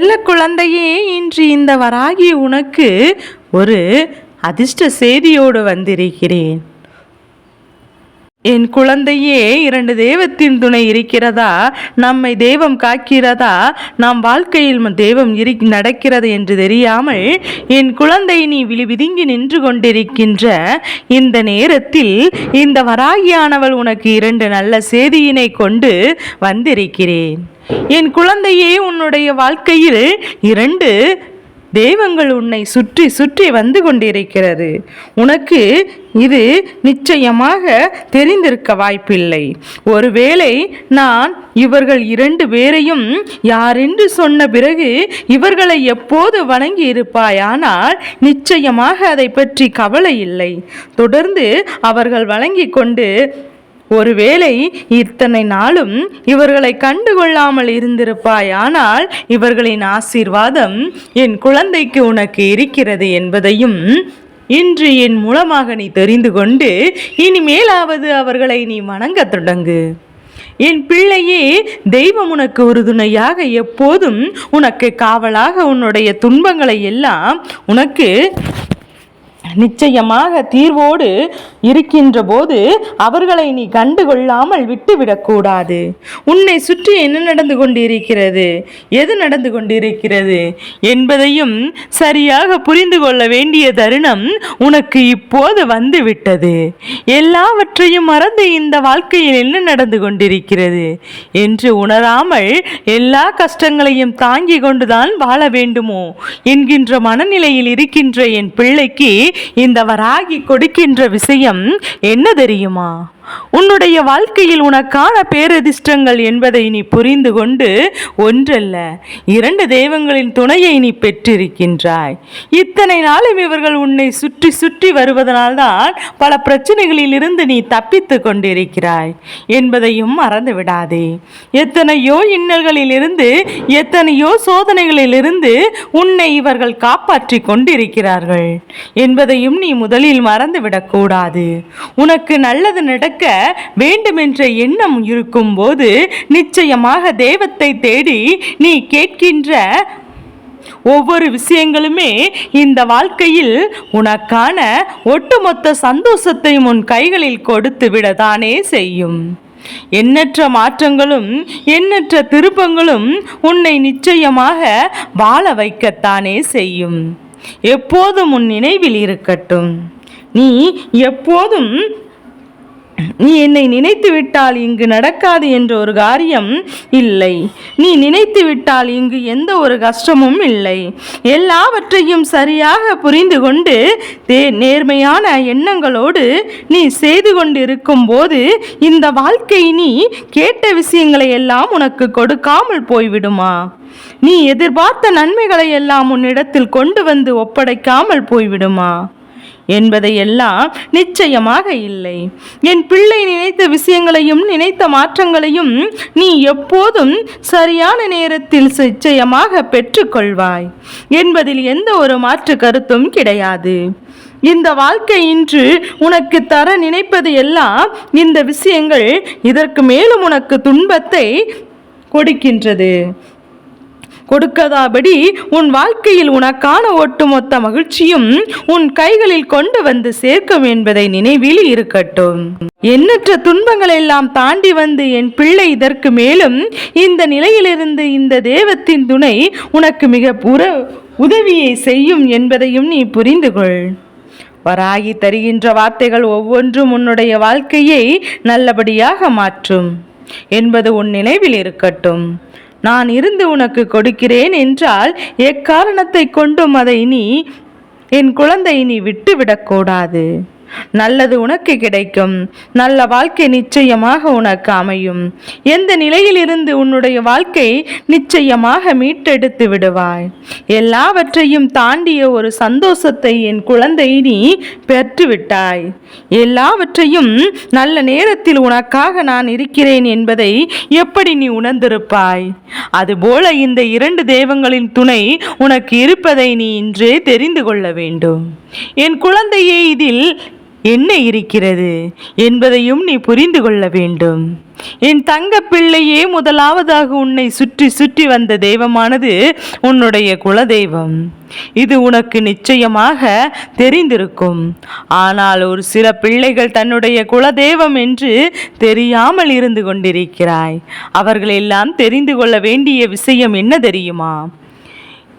இல்ல குழந்தையே இன்று இந்த வராகி உனக்கு ஒரு அதிர்ஷ்ட செய்தியோடு வந்திருக்கிறேன். என் குழந்தையே இரண்டு தெய்வத்தின் துணை இருக்கிறதா? நம்மை தெய்வம் காக்கிறதா? நம் வாழ்க்கையில் தெய்வம் இரு நடக்கிறது என்று தெரியாமல் என் குழந்தை நீ விழி விதுங்கி நின்று கொண்டிருக்கின்ற இந்த நேரத்தில் இந்த வராகியானவள் உனக்கு இரண்டு நல்ல செய்தியினை கொண்டு வந்திருக்கிறேன். என் குழந்தையே உன்னுடைய வாழ்க்கையில் இரண்டு தெய்வங்கள் உன்னை சுற்றி சுற்றி வந்து கொண்டிருக்கிறது. உனக்கு இது நிச்சயமாக தெரிந்திருக்க வாய்ப்பில்லை. ஒருவேளை நான் இவர்கள் இரண்டு பேரையும் யாரென்று சொன்ன பிறகு இவர்களை எப்போது வணங்கி இருப்பாயானால் நிச்சயமாக அதை பற்றி கவலை இல்லை. தொடர்ந்து அவர்கள் வழங்கி கொண்டு ஒருவேளை இத்தனை நாளும் இவர்களை கண்டுகொள்ளாமல் இருந்திருப்பாயானால் இவர்களின் ஆசீர்வாதம் என் குழந்தைக்கு உனக்கு இருக்கிறது என்பதையும் இன்று என் மூலமாக நீ தெரிந்து கொண்டு இனிமேலாவது அவர்களை நீ வணங்கத் தொடங்கு. என் பிள்ளையே தெய்வம் உனக்கு உறுதுணையாக எப்போதும் உனக்கு காவலாக உன்னுடைய துன்பங்களை எல்லாம் உனக்கு நிச்சயமாக தீர்வோடு இருக்கின்ற போது அவர்களை நீ கண்டுகொள்ளாமல் விட்டுவிடக்கூடாது. உன்னை சுற்றி என்ன நடந்து கொண்டிருக்கிறது? எது நடந்து கொண்டிருக்கிறது? என்பதையும் சரியாக புரிந்து கொள்ள வேண்டிய தருணம் உனக்கு இப்போது வந்து விட்டது எல்லாவற்றையும் மறந்து இந்த வாழ்க்கையில் என்ன நடந்து கொண்டிருக்கிறது? என்று உணராமல் எல்லா கஷ்டங்களையும் தாங்கி கொண்டுதான் வாழ வேண்டுமோ? என்கின்ற மனநிலையில் இருக்கின்ற என் பிள்ளைக்கு இந்த வராகி கொடுக்கின்ற விஷயம் என்ன தெரியுமா? உன்னுடைய வாழ்க்கையில் உனக்கான பேரதிர்ஷ்டங்கள் என்பதை நீ புரிந்து கொண்டு ஒன்றல்ல. இரண்டு தெய்வங்களின் துணையை நீ பெற்றிருக்கின்றாய். இத்தனை நாளும் இவர்கள் உன்னை சுற்றி சுற்றி வருவதனால்தான் பல பிரச்சனைகளில் இருந்து நீ தப்பித்து கொண்டிருக்கிறாய் என்பதையும் மறந்து விடாதே எத்தனையோ இன்னல்களிலிருந்து எத்தனையோ சோதனைகளிலிருந்து உன்னை இவர்கள் காப்பாற்றி கொண்டிருக்கிறார்கள் என்பதையும் நீ முதலில் மறந்துவிடக்கூடாது உனக்கு நல்லது நடக்க வேண்டுமென்ற எண்ணம் இருக்கும்போது நிச்சயமாக தெய்வத்தை தேடி நீ கேட்கின்ற ஒவ்வொரு விஷயங்களுமே இந்த வாழ்க்கையில் உனக்கான ஒட்டுமொத்த சந்தோஷத்தையும் உன் கைகளில் கொடுத்து விடத்தானே செய்யும். எண்ணற்ற மாற்றங்களும் எண்ணற்ற திருப்பங்களும் உன்னை நிச்சயமாக வாழ வைக்கத்தானே செய்யும். எப்போதும் உன் நினைவில் இருக்கட்டும். நீ எப்போதும் நீ என்னை நினைத்து விட்டால் இங்கு நடக்காது என்ற ஒரு காரியம் இல்லை. நீ நினைத்து விட்டால் இங்கு எந்த ஒரு கஷ்டமும் இல்லை. எல்லாவற்றையும் சரியாக புரிந்து கொண்டு தே நேர்மையான எண்ணங்களோடு நீ செய்து கொண்டிருக்கும் போது இந்த வாழ்க்கை நீ கேட்ட விஷயங்களை எல்லாம் உனக்கு கொடுக்காமல் போய்விடுமா? நீ எதிர்பார்த்த நன்மைகளை எல்லாம் உன்னிடத்தில் கொண்டு வந்து ஒப்படைக்காமல் போய்விடுமா? என்பதையெல்லாம் நிச்சயமாக இல்லை. என் பிள்ளை நினைத்த விஷயங்களையும் நினைத்த மாற்றங்களையும் நீ எப்போதும் சரியான நேரத்தில் நிச்சயமாக பெற்றுக்கொள்வாய் என்பதில் எந்த ஒரு மாற்று கருத்தும் கிடையாது. இந்த வாழ்க்கை இன்று உனக்கு தர நினைப்பது எல்லாம் இந்த விஷயங்கள் இதற்கு மேலும் உனக்கு துன்பத்தை கொடுக்கின்றது. கொடுக்கதாபடி உன் வாழ்க்கையில் உனக்கான ஒட்டுமொத்த மகிழ்ச்சியும் உன் கைகளில் கொண்டு வந்து சேர்க்கும் என்பதை நினைவில் இருக்கட்டும். எண்ணற்ற துன்பங்கள் எல்லாம் தாண்டி வந்து என் பிள்ளை இதற்கு மேலும் இந்த நிலையிலிருந்து இந்த தேவத்தின் துணை உனக்கு மிக புற உதவியை செய்யும் என்பதையும் நீ புரிந்து கொள். வராகி தருகின்ற வார்த்தைகள் ஒவ்வொன்றும் உன்னுடைய வாழ்க்கையை நல்லபடியாக மாற்றும் என்பது உன் நினைவில் இருக்கட்டும். நான் இருந்து உனக்கு கொடுக்கிறேன் என்றால் எக்காரணத்தை கொண்டும் அதை நீ என் குழந்தை நீ விட்டுவிடக்கூடாது நல்லது உனக்கு கிடைக்கும். நல்ல வாழ்க்கை நிச்சயமாக உனக்கு அமையும். எந்த நிலையிலிருந்து உன்னுடைய வாழ்க்கை நிச்சயமாக மீட்டெடுத்து விடுவாய். எல்லாவற்றையும் தாண்டிய ஒரு சந்தோஷத்தை என் குழந்தை நீ பெற்றுவிட்டாய். எல்லாவற்றையும் நல்ல நேரத்தில் உனக்காக நான் இருக்கிறேன் என்பதை எப்படி நீ உணர்ந்திருப்பாய்? அதுபோல இந்த இரண்டு தெய்வங்களின் துணை உனக்கு இருப்பதை நீ இன்றே தெரிந்து கொள்ள வேண்டும். என் குழந்தையே இதில் என்ன இருக்கிறது என்பதையும் நீ புரிந்து கொள்ள வேண்டும். என் தங்க பிள்ளையே முதலாவதாக உன்னை சுற்றி சுற்றி வந்த தெய்வமானது உன்னுடைய குலதெய்வம். இது உனக்கு நிச்சயமாக தெரிந்திருக்கும். ஆனால் ஒரு சில பிள்ளைகள் தன்னுடைய குலதெய்வம் என்று தெரியாமல் இருந்து கொண்டிருக்கிறாய். அவர்களெல்லாம் தெரிந்து கொள்ள வேண்டிய விஷயம் என்ன தெரியுமா?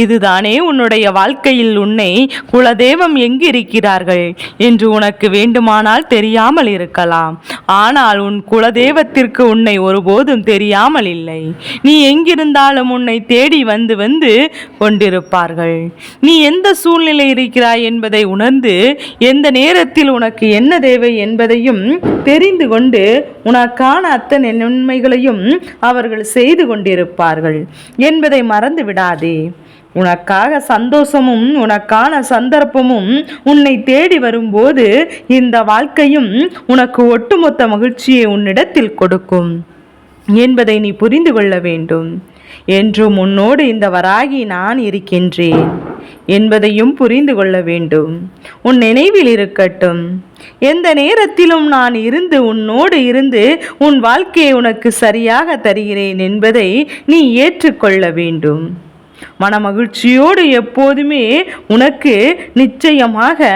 இதுதானே உன்னுடைய வாழ்க்கையில் உன்னை குலதெய்வம் எங்கு இருக்கிறார்கள் என்று உனக்கு வேண்டுமானால் தெரியாமல் இருக்கலாம். ஆனால் உன் குலதெய்வத்திற்கு உன்னை ஒருபோதும் தெரியாமல் இல்லை. நீ எங்கிருந்தாலும் உன்னை தேடி வந்து வந்து கொண்டிருப்பார்கள். நீ எந்த சூழ்நிலை இருக்கிறாய் என்பதை உணர்ந்து எந்த நேரத்தில் உனக்கு என்ன தேவை என்பதையும் தெரிந்து கொண்டு உனக்கான அத்தனை நன்மைகளையும் அவர்கள் செய்து கொண்டிருப்பார்கள் என்பதை மறந்து விடாதே. உனக்காக சந்தோஷமும் உனக்கான சந்தர்ப்பமும் உன்னை தேடி வரும்போது இந்த வாழ்க்கையும் உனக்கு ஒட்டுமொத்த மகிழ்ச்சியை உன்னிடத்தில் கொடுக்கும் என்பதை நீ புரிந்து கொள்ள வேண்டும். என்றும் உன்னோடு இந்த வராகி நான் இருக்கின்றேன் என்பதையும் புரிந்து கொள்ள வேண்டும். உன் நினைவில் இருக்கட்டும். எந்த நேரத்திலும் நான் இருந்து உன்னோடு இருந்து உன் வாழ்க்கையை உனக்கு சரியாக தருகிறேன் என்பதை நீ ஏற்றுக்கொள்ள வேண்டும். மனமகிழ்ச்சியோடு எப்போதுமே உனக்கு நிச்சயமாக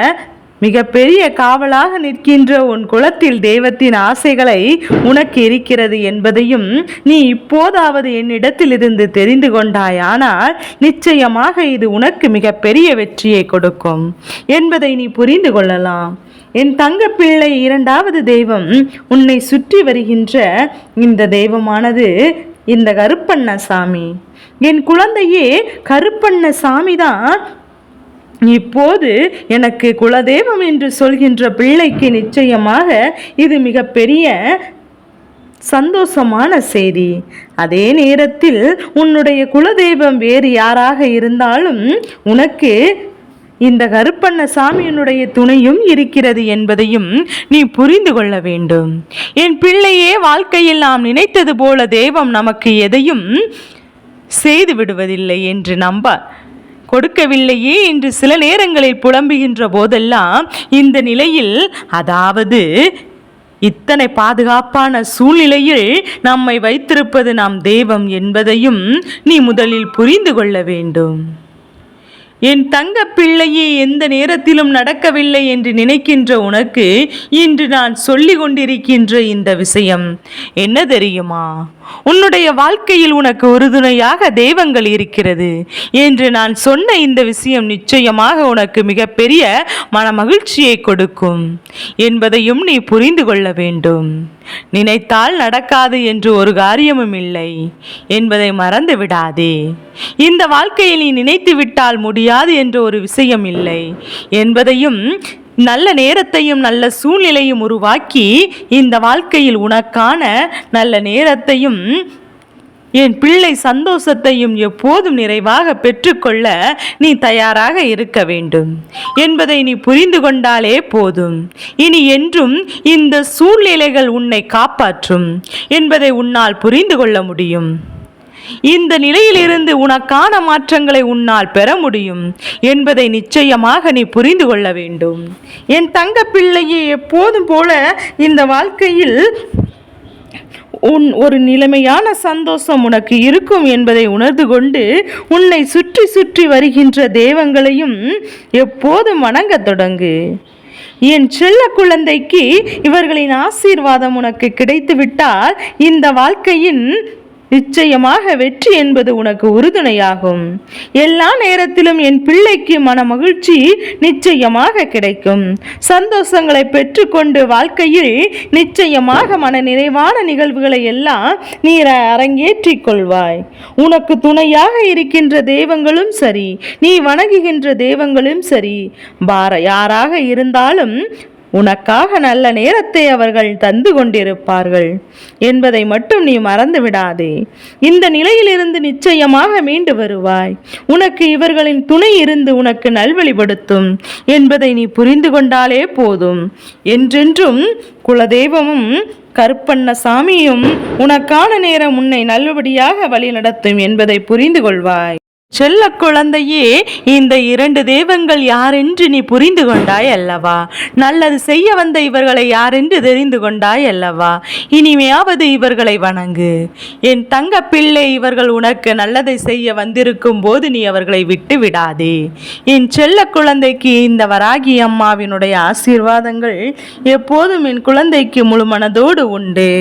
மிகப்பெரிய காவலாக நிற்கின்ற உன் குலத்தில் தெய்வத்தின் ஆசைகளை உனக்கு இருக்கிறது என்பதையும் நீ இப்போதாவது என்னிடத்தில் இருந்து தெரிந்து கொண்டாயானால் நிச்சயமாக இது உனக்கு மிகப்பெரிய வெற்றியை கொடுக்கும் என்பதை நீ புரிந்து கொள்ளலாம். என் தங்க பிள்ளை இரண்டாவது தெய்வம் உன்னை சுற்றி வருகின்ற இந்த தெய்வமானது இந்த கருப்பண்ண சாமி. என் குழந்தையே கருப்பண்ண சாமி தான் இப்போது எனக்கு குலதெய்வம் என்று சொல்கின்ற பிள்ளைக்கு நிச்சயமாக இது மிகப்பெரிய சந்தோஷமான செய்தி. அதே நேரத்தில் உன்னுடைய குலதெய்வம் வேறு யாராக இருந்தாலும் உனக்கு இந்த கருப்பண்ண சாமியினுடைய துணையும் இருக்கிறது என்பதையும் நீ புரிந்து கொள்ள வேண்டும். என் பிள்ளையே வாழ்க்கையில் நாம் நினைத்தது போல தெய்வம் நமக்கு எதையும் செய்து விடுவதில்லை என்று நம்ப. கொடுக்கவில்லையே என்று சில நேரங்களில் புலம்புகின்ற போதெல்லாம் இந்த நிலையில் அதாவது இத்தனை பாதுகாப்பான சூழ்நிலையில் நம்மை வைத்திருப்பது நாம் தெய்வம் என்பதையும் நீ முதலில் புரிந்து கொள்ள வேண்டும். என் தங்க பிள்ளையே எந்த நேரத்திலும் நடக்கவில்லை என்று நினைக்கின்ற உனக்கு இன்று நான் சொல்லி கொண்டிருக்கின்ற இந்த விஷயம் என்ன தெரியுமா? உன்னுடைய வாழ்க்கையில் உனக்கு உறுதுணையாக தெய்வங்கள் இருக்கிறது என்று நான் சொன்ன இந்த விஷயம் நிச்சயமாக உனக்கு மிகப்பெரிய மன மகிழ்ச்சியை கொடுக்கும் என்பதையும் நீ புரிந்து கொள்ள வேண்டும். நினைத்தால் நடக்காது என்று ஒரு காரியமும் இல்லை என்பதை மறந்து விடாதே. இந்த வாழ்க்கையை நீ நினைத்து விட்டால் முடியாது என்று ஒரு விஷயம் இல்லை என்பதையும் நல்ல நேரத்தையும் நல்ல சூழ்நிலையும் உருவாக்கி இந்த வாழ்க்கையில் உனக்கான நல்ல நேரத்தையும் என் பிள்ளை சந்தோஷத்தையும் எப்போதும் நிறைவாக பெற்றுக்கொள்ள நீ தயாராக இருக்க வேண்டும். என்பதை நீ புரிந்து கொண்டாலே போதும். இனி என்றும் இந்த சூழ்நிலைகள் உன்னை காப்பாற்றும் என்பதை உன்னால் புரிந்து கொள்ள முடியும். இந்த நிலையிலிருந்து உனக்கான மாற்றங்களை உன்னால் பெற முடியும் என்பதை நிச்சயமாக நீ புரிந்து கொள்ள வேண்டும். என் தங்க பிள்ளையை எப்போதும் போல இந்த வாழ்க்கையில் உன் ஒரு நிலைமையான சந்தோஷம் உனக்கு இருக்கும் என்பதை உணர்ந்து கொண்டு உன்னை சுற்றி சுற்றி வருகின்ற தெய்வங்களையும் எப்போதும் வணங்கத் தொடங்கு. என் செல்ல குழந்தைக்கு இவர்களின் ஆசீர்வாதம் உனக்கு கிடைத்துவிட்டால் இந்த வாழ்க்கையின் நிச்சயமாக வெற்றி என்பது உனக்கு உறுதுணையாகும். எல்லா நேரத்திலும் என் பிள்ளைக்கு மன மகிழ்ச்சி நிச்சயமாக கிடைக்கும். சந்தோஷங்களை பெற்றுக்கொண்டு வாழ்க்கையில் நிச்சயமாக மன நிறைவான நிகழ்வுகளை எல்லாம் நீ அரங்கேற்றிக் கொள்வாய். உனக்கு துணையாக இருக்கின்ற தெய்வங்களும் சரி நீ வணங்குகின்ற தெய்வங்களும் சரி. பார யாராக இருந்தாலும் உனக்காக நல்ல நேரத்தை அவர்கள் தந்து கொண்டிருப்பார்கள் என்பதை மட்டும் நீ மறந்து விடாதே இந்த நிலையிலிருந்து நிச்சயமாக மீண்டு வருவாய். உனக்கு இவர்களின் துணை இருந்து உனக்கு நல்வழிப்படுத்தும் என்பதை நீ புரிந்து கொண்டாலே போதும். என்றென்றும் குலதெய்வமும் கருப்பண்ண சாமியும் உனக்கான நேரம் உன்னை நல்லபடியாக வழி நடத்தும் என்பதை புரிந்து கொள்வாய். செல்ல குழந்தையே இந்த இரண்டு தெய்வங்கள் யாரென்று நீ புரிந்து கொண்டாய் அல்லவா? நல்லது செய்ய வந்த இவர்களை யாரென்று தெரிந்து கொண்டாய் அல்லவா? இனிமையாவது இவர்களை வணங்கு. என் தங்க பிள்ளை இவர்கள் உனக்கு நல்லதை செய்ய வந்திருக்கும் போது நீ அவர்களை விட்டு விடாதே. என் செல்ல குழந்தைக்கு இந்த வராகி அம்மாவினுடைய ஆசீர்வாதங்கள் எப்போதும் என் குழந்தைக்கு முழு மனதோடு உண்டு.